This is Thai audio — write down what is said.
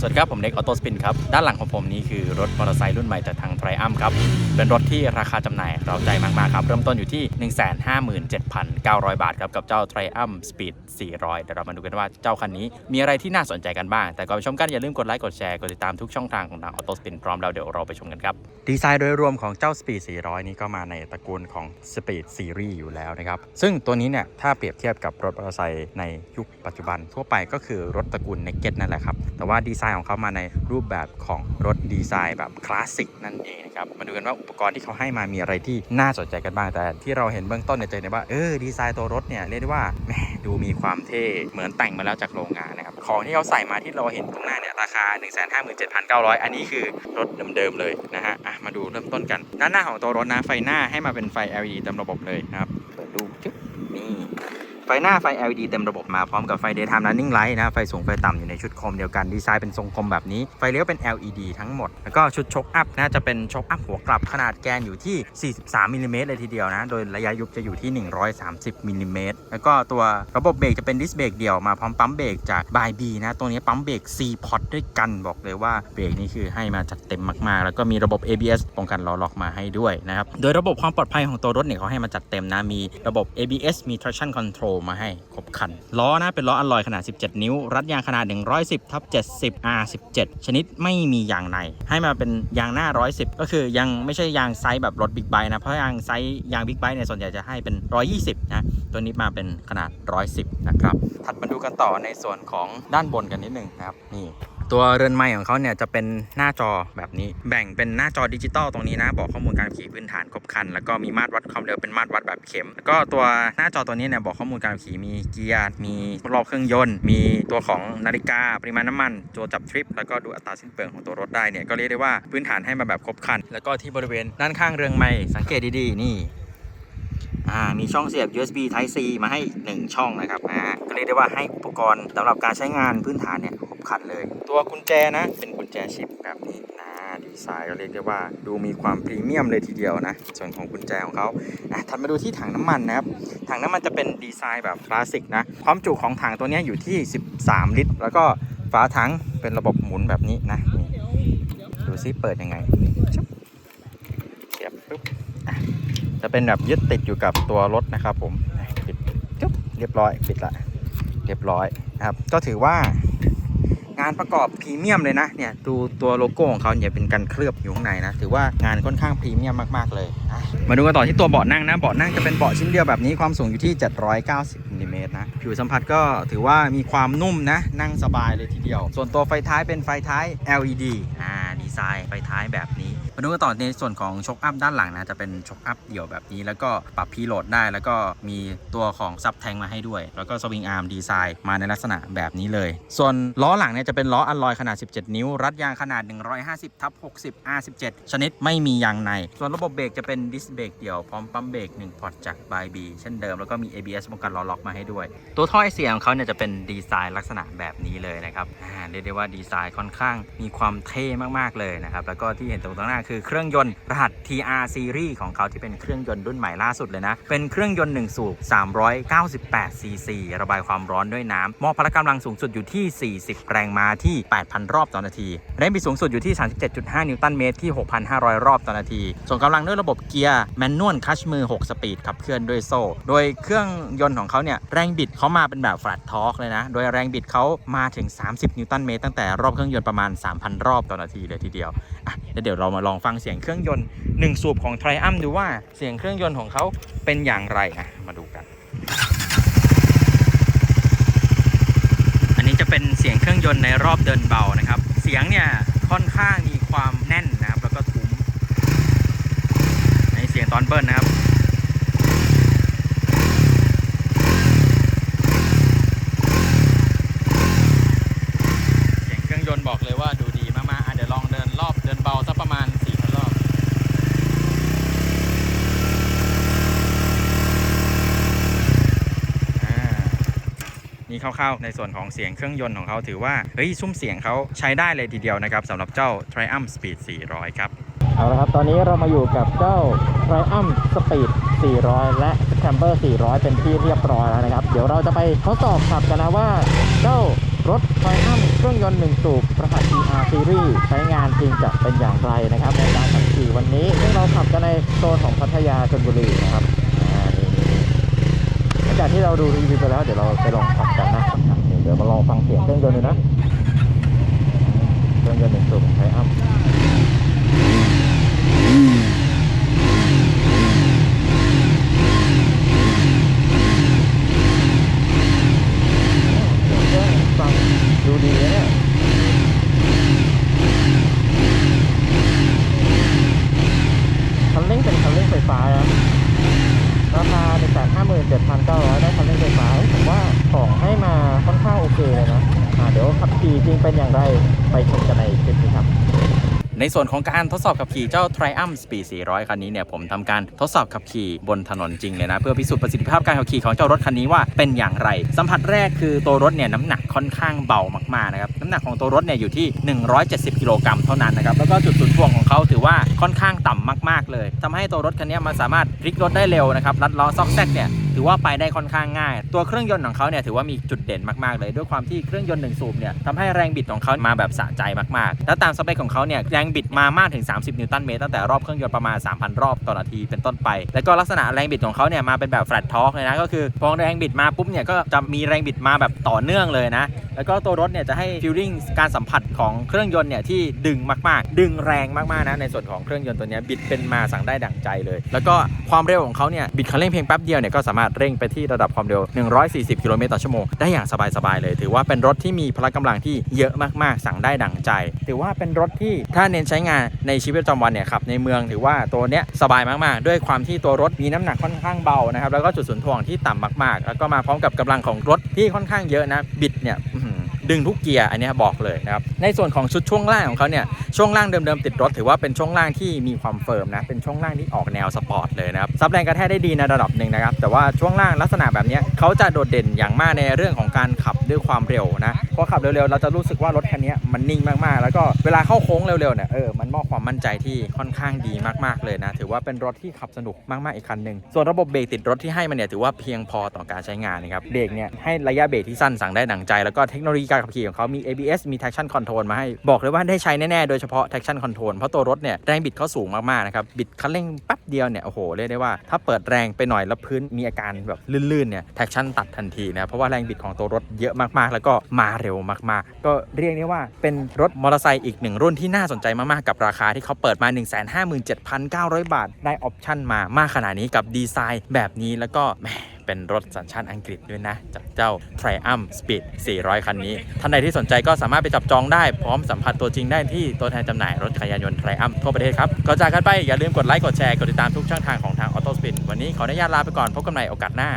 สวัสดีครับ ผมเน็กออโต้สปินครับ ด้านหลังของผมนี้คือรถมอเตอร์ไซค์รุ่นใหม่จากทางไทรอัมครับ เป็นรถที่ราคาจำหน่ายเราใจมากๆครับ เริ่มต้นอยู่ที่ 157,900 บาทครับ กับเจ้าไทรอัมสปีด400 เดี๋ยวเรามาดูกันว่าเจ้าคันนี้มีอะไรที่น่าสนใจกันบ้าง แต่ก่อนไปชมกันอย่าลืมกดไลค์กดแชร์กดติดตามทุกช่องทางของทางออโต้สปินพร้อมแล้วเดี๋ยวเราไปชมกันครับดีไซน์โดยรวมของเจ้า Speed 400 นี้ก็มาในตระกูลของ Speed Series อยู่แล้วนะครับซึ่งตัวนี้เนี่ยถ้าเปรียบเทียบกับรถมอเตอร์ไซค์ในยุคปัจจุบัน ทั่วไปก็คือรถตระกูล Naked นั่นแหละครับแต่ว่าดีไซน์ของเขามาในรูปแบบของรถดีไซน์แบบคลาสสิกนั่นเองนะครับ มาดูกันว่าอุปกรณ์ที่เขาให้มามีอะไรที่น่าสนใจกันบ้าง แต่ที่เราเห็นเบื้องต้นเนี่ยจะเห็นว่าเออดีไซน์ตัวรถเนี่ยเรียกได้ว่าแหมดูมีความเท่เหมือนแต่งมาแล้วจากโรงงานนะครับ ของที่เขาใส่มาที่เราเห็นตรงหน้าเนี่ยราคา 157,900 อันนี้คือรถเดิมๆเลยนะฮะอะมาดูเริ่มต้นกันด้านหน้าของตัวรถนะไฟหน้าให้มาเป็นไฟ LED เต็มระบบเลยนะครับเปิดดูจึ๊บ ไฟหน้าไฟ LED เต็มระบบมาพร้อมกับไฟ Daytime Running Light นะ ไฟสูงไฟต่ำอยู่ในชุดโคมเดียวกัน ดีไซน์เป็นทรงกลมแบบนี้ ไฟเลี้ยวเป็น LED ทั้งหมด แล้วก็ชุดช็อคอัพนะจะเป็นช็อคอัพหัวกลับขนาดแกนอยู่ที่ 43มิลลิเมตรเลยทีเดียวนะ โดยระยะยุบจะอยู่ที่ 130มิลลิเมตรแล้วก็ตัวระบบเบรกจะเป็นดิสเบรกเดี่ยวมาพร้อมปั๊มเบรกจาก by B นะตัวนี้ปั๊มเบรก C pot ด้วยกันบอกเลยว่าเบรกนี่คือให้มาจัดเต็มมากๆ แล้วก็มีระบบ ABS ป้องกันล้อล็อกมาให้ด้วยนะครับโดยระบบความปลอดภัยของตัวรถเนี่ยเขาให้มาจัดเต็มนะมีระบบ ABS มี traction control มาให้ครบคัน ล้อนะเป็นล้ออลลอยขนาด 17 นิ้ว รัดยางขนาด 110ทับ70 R17 ชนิดไม่มียางใน ให้มาเป็นยางหน้า 110 ก็คือยังไม่ใช่ยางไซส์แบบรถบิ๊กไบค์นะ เพราะยางไซส์ยางบิ๊กไบค์เนี่ยส่วนใหญ่จะให้เป็น 120 นะ ตัวนี้มาเป็นขนาด 110 นะครับ ถัดมาดูกันต่อในส่วนของด้านบนกันนิดนึงนะครับ นี่ ตัวเรือนไม้ของเขาเนี่ยจะเป็นหน้าจอแบบนี้ แบ่งเป็นหน้าจอดิจิตอลตรงนี้นะ บอกข้อมูลการขี่พื้นฐานครบคัน แล้วก็มีมาตรวัดความเร็วเป็นมาตรวัดแบบเข็ม แล้วก็ตัวหน้าจอตัวนี้เนี่ยบอกข้อมูลการขี่มีเกียร์ มีรอบเครื่องยนต์ มีตัวของนาฬิกา ปริมาณน้ำมันตัวจับทริป แล้วก็ดูอัตราสิ้นเปลืองของตัวรถได้เนี่ย ก็เรียกได้ว่าพื้นฐานให้มาแบบครบคัน แล้วก็ที่บริเวณด้านข้างเรือนไม้สังเกตดีๆ นี่อ่ามีช่องเสียบ USB Type C มาให้ 1 ช่องนะครับอ่าก็เรียกได้ว่าให้อุปกรณ์สำหรับการใช้งานพื้นฐานเนี่ย คันเลย ตัวกุญแจนะ เป็นกุญแจชิปแบบนี้นะดีไซน์ก็เรียกได้ว่าดูมีความพรีเมียมเลยทีเดียวนะ ส่วนของกุญแจของเขาอะถัดมาดูที่ถังน้ำมันนะครับ ถังน้ำมันจะเป็นดีไซน์แบบคลาสสิกนะ ความจุของถังตัวนี้อยู่ที่ 13 ลิตร แล้วก็ฝาถังเป็นระบบหมุนแบบนี้นะดูซิเปิดยังไงเสียบปุ๊บจะเป็นแบบยึดติดอยู่กับตัวรถนะครับผมปิดจุ๊บเรียบร้อยปิดละเรียบร้อยนะครับ ก็ถือว่า งานประกอบพรีเมียมเลยนะเนี่ยดูตัวโลโก้ของเขาเนี่ยเป็นการเคลือบอยู่ข้างในนะถือว่างานค่อนข้างพรีเมียมมากๆเลยมาดูกันต่อที่ตัวเบาะนั่งนะเบาะนั่งจะเป็นเบาะชิ้นเดียวแบบนี้ความสูงอยู่ที่ 790มิลลิเมตรนะผิวสัมผัสก็ถือว่ามีความนุ่มนะนั่งสบายเลยทีเดียว ส่วนตัวไฟท้ายเป็นไฟท้าย LED อ่าดีไซน์ไฟท้ายแบบนี้ มาดูกันต่อในส่วนของช็อคอัพด้านหลังนะจะเป็นช็อคอัพเดี่ยวแบบนี้ แล้วก็ปรับพีโหลดได้ แล้วก็มีตัวของซับแทงมาให้ด้วย แล้วก็สวิงอาร์มดีไซน์มาในลักษณะแบบนี้เลย ส่วนล้อหลังเนี่ยจะเป็นล้ออัลลอยขนาด 17 นิ้ว รัดยางขนาด 150ทับ60 R17 ชนิดไม่มียางใน ส่วนระบบเบรกจะเป็นดิสเบรกเดี่ยวพร้อมปั๊มเบรก1พอร์ตจาก by B เช่นเดิมแล้วก็มี ABS ป้องกันล้อล็อกมาให้ด้วย ตัวท่อไอเสียของเขาเนี่ยจะเป็นดีไซน์ลักษณะแบบนี้เลยนะครับเรียกได้ว่าดีไซน์ค่อนข้างมีความเท่มากๆเลยนะครับแล้วก็ที่เห็นตรงตรงหน้าคือเครื่องยนต์รหัส TR Series ของเขาที่เป็นเครื่องยนต์รุ่นใหม่ล่าสุดเลยนะ เป็นเครื่องยนต์1สูบ398 cc ระบายความร้อนด้วยน้ำมอบพละกำลังสูงสุดอยู่ที่ 40 แรงม้าที่ 8,000 รอบต่อนาทีแรงบิดสูงสุดอยู่ที่ 37.5 นิวตันเมตรที่ 6,500 รอบต่อนาที ส่งกำลังด้วยระบบเกียร์แมนนวลคัชมือ 6 สปีดขับเคลื่อนด้วยโซ่ โดยเครื่องยนต์ของเขาเนี่ยแรงบิดเขามาเป็นแบบ flat torque เลยนะ โดยแรงบิดเขามาถึง 30 นิวตันเมตรตั้งแต่รอบเครื่องยนต์ประมาณ 3,000 รอบต่อนาทีเลยทีเดียวอะเดี๋ยวเรามาลองฟังเสียงเครื่องยนต์ 1 สูบของ Triumph ดูว่าเสียงเครื่องยนต์ของเขาเป็นอย่างไรอะมาดูกัน อันนี้จะเป็นเสียงเครื่องยนต์ในรอบเดินเบานะครับ เสียงเนี่ยค่อนข้างมีความแน่นนะครับ แล้วก็ทุ้มในเสียงตอนเบิ้ลนะครับเสียงเครื่องยนต์บอกเลยว่าดูดีมากๆอะเดี๋ยวลองเดินรอบเดินเบาสักประมาณ4,000รอบ อ่า นี่คร่าวๆ ในส่วนของเสียงเครื่องยนต์ของเขาถือว่า เฮ้ย ซุ้มเสียงเขาใช้ได้เลยทีเดียวนะครับสำหรับเจ้า Triumph Speed 400 ครับ เอาละครับ ตอนนี้เรามาอยู่กับเจ้า Triumph Speed 400 และ Camber 400 เป็นที่เรียบร้อยแล้วนะครับ เดี๋ยวเราจะไปทดสอบขับกันนะว่าเจ้ารถไฟอัมเครื่องยนต์หนึ่งสูบประหัส TR Series ใช้งานจริงจะเป็นอย่างไรนะครับ ในการขับขี่วันนี้ซึ่งเราขับกันในโซนของพัทยาชลบุรีนะครับ จากที่เราดูรีวิวไปแล้วเดี๋ยวเราไปลองขับกันนะครับอะเดี๋ยวมาลองฟังเสียงเครื่องยนต์ดูนะเครื่องยนต์หนึ่งสูบไฟอัม เครื่องฟังดูดีนะเนี่ยคันเร่งเป็นคันเร่งไฟฟ้านะราคา1 5 7 9 0 0 ได้คันเร่งไฟฟ้าเฮ้ยผมว่าของให้มาค่อนข้างโอเคเลยนะอ่าเดี๋ยวขับขี่จริงเป็นอย่างไรไปชมกันในคลิปนี้ครับ ในส่วนของการทดสอบขับขี่เจ้า Triumph Speed 400 คันนี้เนี่ยผมทำการทดสอบขับขี่บนถนนจริงเลยนะ เพื่อพิสูจน์ประสิทธิภาพการขับขี่ของเจ้ารถคันนี้ว่าเป็นอย่างไร สัมผัสแรกคือตัวรถเนี่ยน้ำหนักค่อนข้างเบามากๆนะครับน้ำหนักของตัวรถเนี่ยอยู่ที่ 170 กิโลกรัมเท่านั้นนะครับแล้วก็จุดศูนย์ถ่วงของเขาถือว่าค่อนข้างต่ำมากเลยทำให้ตัวรถคันนี้มันสามารถพลิกรถได้เร็วนะครับลัดล้อซอกแซกเนี่ยถือว่าไปได้ค่อนข้างง่าย ตัวเครื่องยนต์ของเขาเนี่ยถือว่ามีจุดเด่นมากๆ เลยด้วยความที่เครื่องยนต์หนึ่งสูบเนี่ยทำให้แรงบิดของเขามาแบบสะใจมากๆ แล้วตามสเปคของเขาเนี่ยแรงบิดมามากถึง 30 นิวตันเมตรตั้งแต่รอบเครื่องยนต์ประมาณ 3,000 รอบต่อนาทีเป็นต้นไป แล้วก็ลักษณะแรงบิดของเขาเนี่ยมาเป็นแบบแฟลตทอร์กเลยนะก็คือพอแรงบิดมาปุ๊บเนี่ยก็จะมีแรงบิดมาแบบต่อเนื่องเลยนะแล้วก็ตัวรถเนี่ยจะให้ฟีลลิ่งการสัมผัสของเครื่องยนต์เนี่ยที่ดึงมากๆ ดึงแรงมากๆนะในส่วนของเครื่องยนต์ตัวนี้บิดเป็นมาสั่งได้ดั่งใจเลย แล้วก็ความเร็วของเขาเนี่ยบิดคันเร่งเพียงแป๊บเดียวเนี่ยก็สามารถเร่งไปที่ระดับความเร็ว 140 กิโลเมตรต่อชั่วโมงได้อย่างสบายๆเลย ถือว่าเป็นรถที่มีพละกำลังที่เยอะมากๆ สั่งได้ดั่งใจ ถือว่าเป็นรถที่ถ้าเน้นใช้งานในชีวิตประจำวันเนี่ยขับในเมืองถือว่าตัวเนี้ยสบายมากๆ ด้วยความที่ตัวรถมีน้ำหนักค่อนข้างเบานะครับแล้วก็จุดศูนย์ถ่วงที่ต่ำมากๆ แล้วก็มาพร้อมกับกำลังของรถที่ค่อนข้างเยอะนะบิดเนี่ย ดึงทุกเกียร์อันนี้บอกเลยนะครับในส่วนของชุดช่วงล่างของเขาเนี่ยช่วงล่างเดิมๆติดรถถือว่าเป็นช่วงล่างที่มีความเฟิร์มนะเป็นช่วงล่างที่ออกแนวสปอร์ตเลยนะครับซับแรงกระแทกได้ดีในระดับหนึ่งนะครับแต่ว่าช่วงล่างลักษณะแบบนี้เขาจะโดดเด่นอย่างมากในเรื่องของการขับด้วยความเร็วนะพอขับเร็วๆเราจะรู้สึกว่ารถคันนี้มันนิ่งมากๆ แล้วก็เวลาเข้าโค้งเร็วๆเนี่ยเออมันมอบความมั่นใจที่ค่อนข้างดีมากๆเลยนะถือว่าเป็นรถที่ขับสนุกมากๆอีกคันหนึ่งส่วนระบบเบรกติดรถที่ให้มันเนี่ยถือว่าเพียงพอต่อการใช้งานนะครับเบรกเนี่ยให้ระยะเบรกที่สั้นสั่งได้ดังใจแล้วก็เทคโนโลยีการขับขี่ของเขามี ABS มี traction control มาให้ บอกเลยว่าได้ใช้แน่ ๆ โดยเฉพาะ traction control เพราะตัวรถเนี่ยแรงบิดเขาสูงมาก ๆ นะครับ บิดคันเร่งแป๊บเดียวเนี่ย โอ้โห เรียกได้ว่าถ้าเปิดแรงไปหน่อยแล้วพื้นมีอาการแบบลื่น ๆ เนี่ย traction ตัดทันทีนะ เพราะว่าแรงบิดของตัวรถเยอะมากๆ แล้วก็มาเร็วมาก ๆ ก็เรียกได้ว่าเป็นรถมอเตอร์ไซค์อีกหนึ่งรุ่นที่น่าสนใจมากๆกับราคาที่เขาเปิดมา 157,900 บาทได้ออปชั่นมามากขนาดนี้กับดีไซน์แบบนี้แล้วก็แหม เป็นรถสัญชาติอังกฤษด้วยนะ จากเจ้า Triumph Speed 400 คันนี้ ท่านใดที่สนใจก็สามารถไปจับจองได้พร้อมสัมผัสตัวจริงได้ที่ตัวแทนจำหน่ายรถจักรยานยนต์ Triumph ทั่วประเทศครับก็จากกันไปอย่าลืมกดไลค์กดแชร์กดติดตามทุกช่องทางของทาง Auto Spin วันนี้ขออนุญาตลาไปก่อนพบกันใหม่โอกาสหน้า